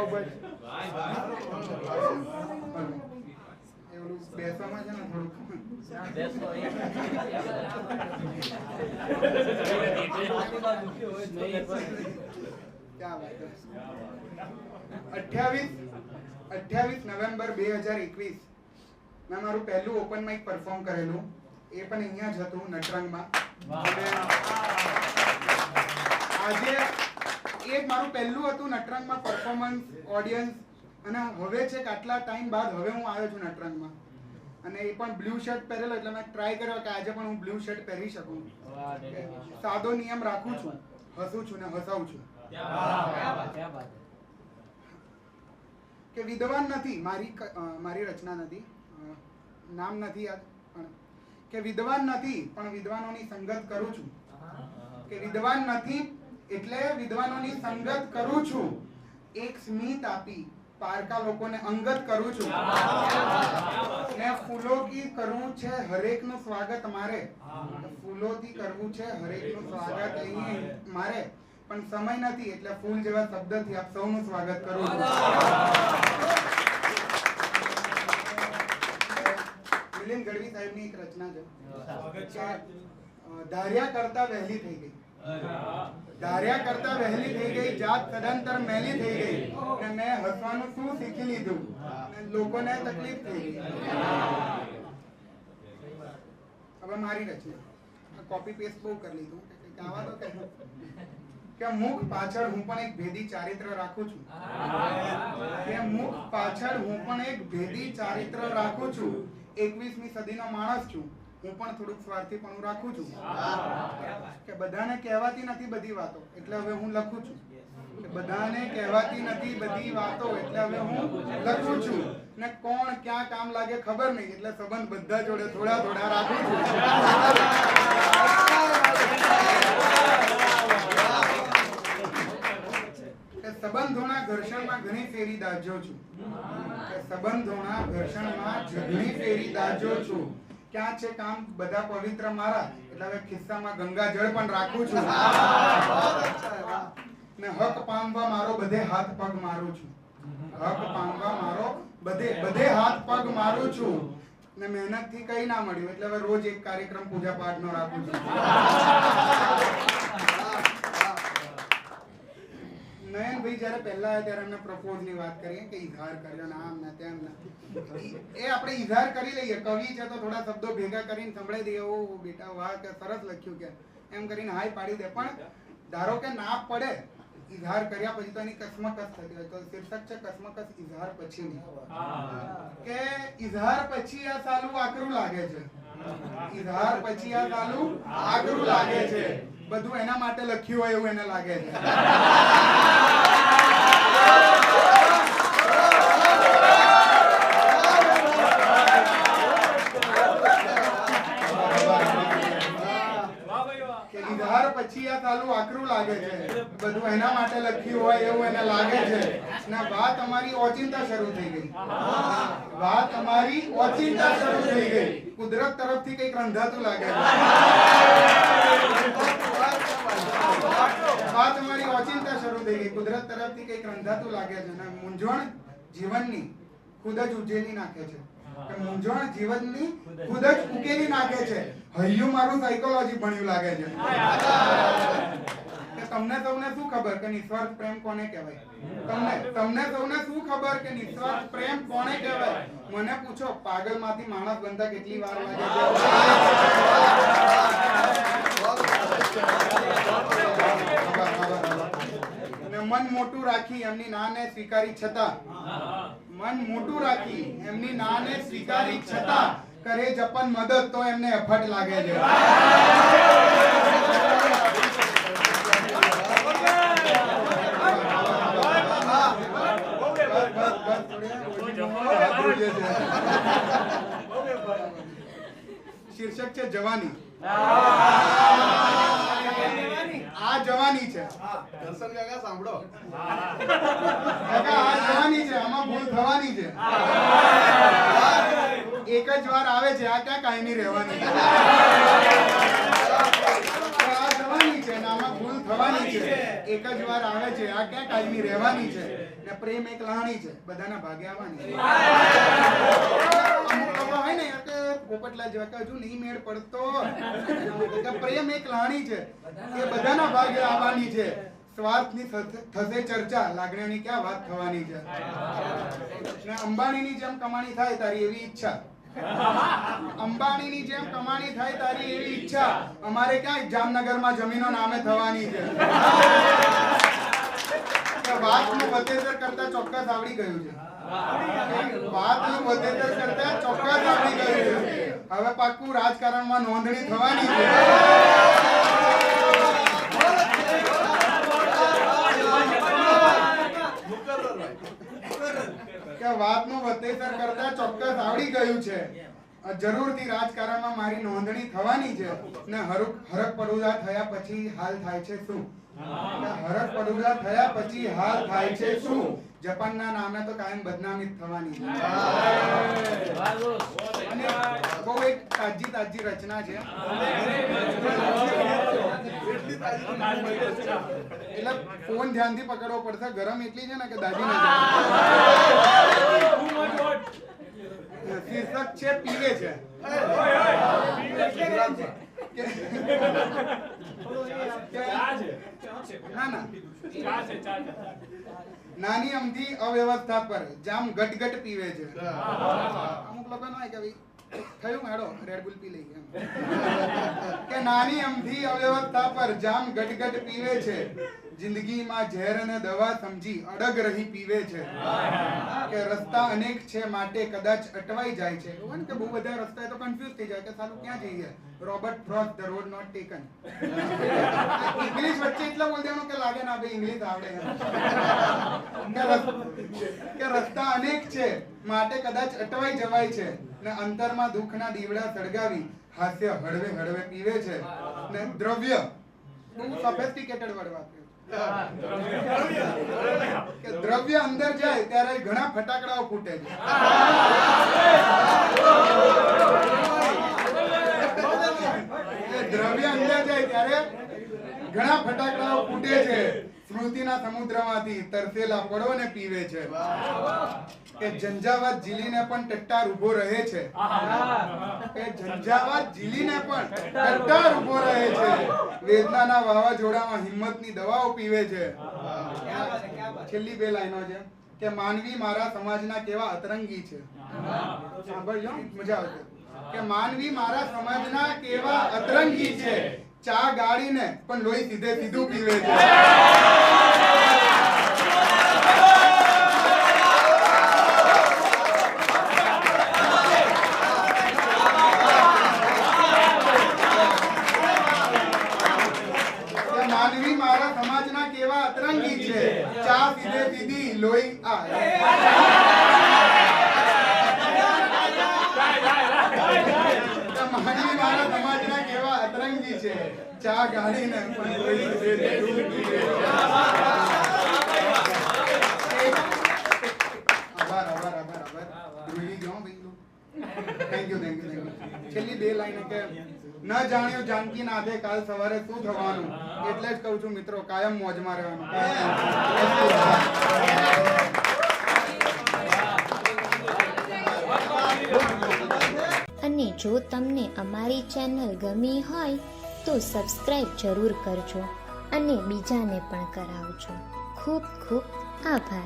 પગલા ઉપર છે નવેમ્બર બે હજાર એકવીસ. મેં મારું પહેલું ઓપન માઇક પરફોર્મ કરેલું. એ પણ અહીંયા જ હતું નટરંગમાં. આજે એ મારું પહેલું હતું નટરંગમાં પરફોર્મન્સ ઓડિયન્સ અને હવે છે કે આટલા ટાઈમ બાદ હવે હું આવ્યો છું નટરંગમાં. અને એ પણ બ્લુ શર્ટ પહેરેલો એટલે મેં ટ્રાય કર્યો કે આજે પણ હું બ્લુ શર્ટ પહેરી શકું. સાદો નિયમ રાખું છું. હસું છું ને હસાવું છું. કે વિદ્વાન નથી મારી મારી રચના નથી. નામ નથી યાદ પણ કે વિદ્વાન નથી પણ વિદ્વાનોની સંગત કરું છું. કે વિદ્વાન નથી એટલે વિદ્વાનોની સંગત કરું છું. એક સ્મિત આપી પારકા લોકોને અંગત કરું છું. ને ફૂલોથી કરવું છે હરેકનું સ્વાગત મારે. ફૂલોથી કરવું છે હરેકનું સ્વાગત અહીં મારે. પણ સમય નથી એટલે ફૂલ જેવા શબ્દથી આપ સૌનું સ્વાગત કરું છું. મિલિન ગઢવી સાહેબની એક રચના છે. કે, ધાર્યા કરતા વહેલી થઈ ગઈ. ધાર્યા કરતા વહેલી થઈ ગઈ, જાત સદંતર મહેલી થઈ ગઈ. અને મેં હસવાનું શું શીખી લીધું? લોકોને તકલીફ થઈ ગઈ. હવે મારી રચના. કોપી પેસ્ટ બહુ કરી લીધું. કે આવા તો કંઈક. કે મુખ પાછળ હું પણ એક ભેદી ચારિત્ર રાખું છું. કે મુખ પાછળ હું પણ એક ભેદી ચારિત્ર રાખું છું. એકવીસમી સદીનો માણસ છું. હું પણ થોડુંક સ્વાર્થી પણ રાખું છું. કે બધાને કહેવાતી નથી બધી વાતો. એટલે હવે હું લખું છું. કે બધાને કહેવાતી નથી બધી વાતો. એટલે હવે હું લખું છું. ને કોણ ક્યાં કામ લાગે ખબર નહીં. એટલે સંબંધ બધા જોડે થોડા થોડા રાખું છું. સંબંધોના ઘર્ષણમાં ઘણી ફેરી દાજ્યો છું. સંબંધોના ઘર્ષણમાં ઘણી ફેરી દાજ્યો છું. ક્યાં છે કામ? બધા પવિત્ર મારા એટલે હવે ખિસ્સામાં ગંગાજળ પણ રાખું છું. ને હક પામવા મારો બધે હાથ પગ મારું છું. હક પામવા મારો બધે બધે હાથ પગ મારું છું. ને મહેનતથી કઈ ના મળ્યું. એટલે હવે રોજ એક કાર્યક્રમ પૂજા પાઠ નો રાખું છું. જ્યારે પહેલા આવ્યા ત્યારે એમને પ્રપોઝની વાત કરીએ કે ઇઝહાર કર્યો. ને આમ ને તેમ ને એ આપણે ઇઝહાર કરી લઈએ. કવિ છે તો થોડા શબ્દો ભેગા કરીને સંભળાઈ દઈએ. ઓ બેટા વાહ કે સરસ લખ્યું કે. એમ કરીને હાય પાડી દે. પણ ધારો કે ના પડે ઇઝહાર કર્યા પછી તો એની કસમકસ થતી હોય. તો શીર્ષક છે કસમકસ ઇઝહાર પછી કે ઇઝહાર પછી આ સાલું આકરું લાગે છે. ઇઝહાર પછી આ સાલું આકરું લાગે છે. બધું એના માટે લખ્યું હોય એવું એને લાગે છે. લાગે છે. બધું એના માટે લખ્યું હોય એવું એને લાગે છે. ને, વાત અમારી ઓચિંતા શરૂ થઈ ગઈ. વાત અમારી ઓચિંતા શરૂ થઈ ગઈ. કુદરત તરફથી કંઈક રંધાતું લાગે વાત અમારી ઓચિંતા શરૂ થઈ ગઈ. કુદરત તરફથી કંઈક રંધાતું લાગે છે ને મૂંઝવણ જીવનની ખુદ જ ઉજેલી નાખે છે. મૂંઝવણ જીવનની ખુદ જ ઉકેલી નાખે છે. હૈયું મારું સાયકોલોજી ભણ્યું લાગે છે. તમને સૌને શું ખબર કે નિસ્વાર્થ પ્રેમ કોને કહેવાય? તમને તમને સૌને શું ખબર કે નિસ્વાર્થ પ્રેમ કોને કહેવાય? મને પૂછો પાગલમાંથી માણસ બનતા કેટલી વાર લાગે મન મોટું રાખી એમની નાને સ્વીકારી છતાં, મન મોટું રાખી એમની નાને સ્વીકારી છતાં કરે જપન મદદ તો એમને અફટ લાગે છે. શીર્ષક છે જવાની. આ જવાની છે. દર્શન કાકા સાંભળો. કાકા, આ જવાની છે. આમાં ભૂલ થવાની છે. એક જ વાર આવે છે. આ ક્યાં કાયમી રહેવાની છે? આ જવાની છે આમાં ભૂલ થવાની છે. એક જ વાર આવે છે. આ ક્યાં કાયમી રહેવાની છે? ને પ્રેમ એક લાણી છે, બધાના ભાગે આવવાની. હોય ને કે પોપટલાલ જેવા કે નહીં મેળ પડતો. પ્રેમ એક લાણી છે, એ બધાના ભાગે આવવાની છે. સ્વાર્થની થશે ચર્ચા લાગણીઓની ક્યાં વાત થવાની છે? અંબાણીની જેમ કમાણી થાય તારી એવી ઈચ્છા. અંબાણીની જેમ કમાણી થાય તારી એવી ઈચ્છા. અમારે ક્યાંય જામનગરમાં જમીનો નામે થવાની છે? વાતનું વતેતર કરતા ચોક્કસ આવડી ગયું છે. વાતનું વધેતર કરતા ચોક્કસ આવડી ગયું છે. હવે પાક્કું રાજકારણમાં નોંધણી થવાની છે. કે વાતનું વધેતર કરતા ચોક્કસ આવડી ગયું છે. જરૂરથી રાજકારણમાં મારી નોંધણી થવાની છે. ને હરક પડુલા થયા પછી હાલ થાય છે શું? હરક પડુલા થયા પછી હાલ થાય છે શું? જપાનના નામે તો કાયમ બદનામી થવાની છે. અને બહુ એક તાજી તાજી રચના છે. એટલે ફોન ધ્યાનથી પકડવો પડશે. ગરમ એટલી છે ને કે દાદી ના. શીર્ષક છે, પીવે છે. નાની અમથી અવ્યવસ્થા પર, જામ ગટગટ પીવે છે. અમુક લોકો ના કે ભાઈ થયું હેડો રેડબુલ પી લઈએ. કે નાની અમથી અવ્યવસ્થા પર જામ ગટગટ પીવે છે. જિંદગીમાં ઝેર અને દવા સમજી અડગ રહી પીવે છે. કે રસ્તા અનેક છે માટે કદાચ અટવાઈ જાય છે. એવું કે બહુ બધા રસ્તા તો કન્ફ્યુઝ થઈ જાય કે સાલું ક્યાં જઈએ? Robert Frost the road not taken English વચ્ચે એટલા બોલ દેવાનું કે લાગે ના ભાઈ ઇંગ્લિશ આવડે કે રસ્તા અનેક છે, માટે કદાચ અટવાઈ જવાય છે. ને અંતરમાં દુઃખના દીવડા સળગાવી હાસ્ય હળવે હળવે પીવે છે ને દ્રવ્ય. બહુ સોફિસ્ટિકેટેડ વર્ડ વાપર્યો દ્રવ્ય. અંદર જાય ત્યારે ઘણા ફટાકડાઓ ફૂટે છે. દ્રવ્ય અંદર જાય ત્યારે ઘણા ફટાકડાઓ ફૂટે છે. સ્મૃતિના સમુદ્રમાંથી તરસેલા પડોને પીવે છે. કે ઝંઝાવાત ઝીલીને પણ ટટ્ટાર ઊભો રહે છે. કે ઝંઝાવાત ઝીલીને પણ ટટ્ટાર ઊભો રહે છે. વેદનાના વાવાઝોડામાં હિંમતની દવાઓ પીવે છે. છેલ્લી બે લાઈનો છે. કે માનવી મારા સમાજના કેવા અતરંગી છે. સાંભળજો મજા આવશે કે માનવી મારા સમાજના કેવા અતરંગી છે. ચા ગાળીને પણ લોહી સીધે સીધું પીવે છે કે માનવી મારા સમાજના કેવા અતરંગી છે ચા સીધે સીધી લોહી આ કે માનવી મારા સમાજના કેવા અતરંગી છે ચા છે આભાર આભાર છેલ્લી બે લાઈન કે ન જાણ્યું જાનકી નાથે કાલ સવારે શું થવાનું? એટલે જ કહું છું મિત્રો, કાયમ મોજમાં રહેવાનું. અને જો તમને અમારી ચેનલ ગમી હોય તો સબસ્ક્રાઈબ જરૂર કરજો અને બીજાને પણ કરાવજો. ખૂબ ખૂબ આભાર.